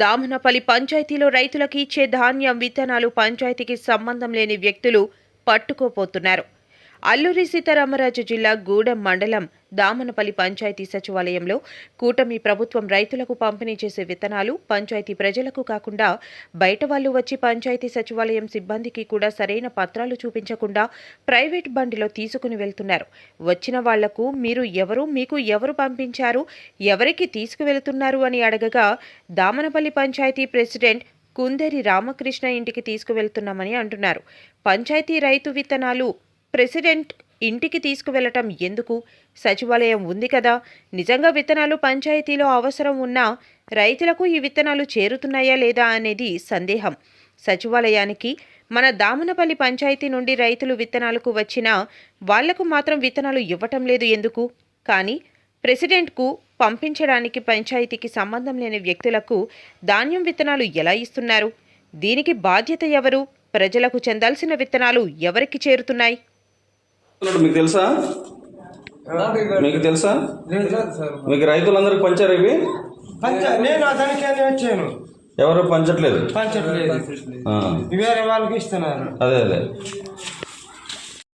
దామనపల్లి పంచాయతీలో రైతులకు ఇచ్చే ధాన్యం విత్తనాలు పంచాయతీకి సంబంధం లేని వ్యక్తులు పట్టుకోపోతున్నారు. అల్లూరి సీతారామరాజు జిల్లా గూడెం మండలం దామనపల్లి పంచాయతీ సచివాలయంలో కూటమి ప్రభుత్వం రైతులకు పంపిణీ చేసే విత్తనాలు పంచాయతీ ప్రజలకు కాకుండా బయట వాళ్ళు వచ్చి పంచాయతీ సచివాలయం సిబ్బందికి కూడా సరైన పత్రాలు చూపించకుండా ప్రైవేట్ బండిలో తీసుకుని వెళ్తున్నారు. వచ్చిన వాళ్ళకు మీరు ఎవరు మీకు ఎవరు పంపించారు ఎవరికి తీసుకువెళ్తున్నారు అని అడగగా దామనపల్లి పంచాయతీ ప్రెసిడెంట్ కుందేరి రామకృష్ణ ఇంటికి తీసుకువెళ్తున్నామని అంటున్నారు. పంచాయతీ రైతు విత్తనాలు ప్రెసిడెంట్ ఇంటికి తీసుకువెళ్ళటం ఎందుకు? సచివాలయం ఉంది కదా. నిజంగా విత్తనాలు పంచాయతీలో అవసరం ఉన్నా రైతులకు ఈ విత్తనాలు చేరుతున్నాయా లేదా అనేది సందేహం. సచివాలయానికి మన దామనపల్లి పంచాయతీ నుండి రైతులు విత్తనాలకు వచ్చినా వాళ్ళకు మాత్రం విత్తనాలు ఇవ్వటం లేదు ఎందుకు? కానీ ప్రెసిడెంట్కు పంపించడానికి పంచాయతీకి సంబంధం లేని వ్యక్తులకు ధాన్యం విత్తనాలు ఎలా ఇస్తున్నారు? దీనికి బాధ్యత ఎవరు? ప్రజలకు చెందాల్సిన విత్తనాలు ఎవరికి చేరుతున్నాయి? మీకు తెలుసా? మీకు తెలుసా? మీకు రైతులందరికి పంచారు ఇవి? నేను అతనికని వచ్చాను ఎవరు పంచట్లేదు? పంచట్లేదు. వేరే వాళ్ళకి ఇస్తున్నారు. అదే అదే.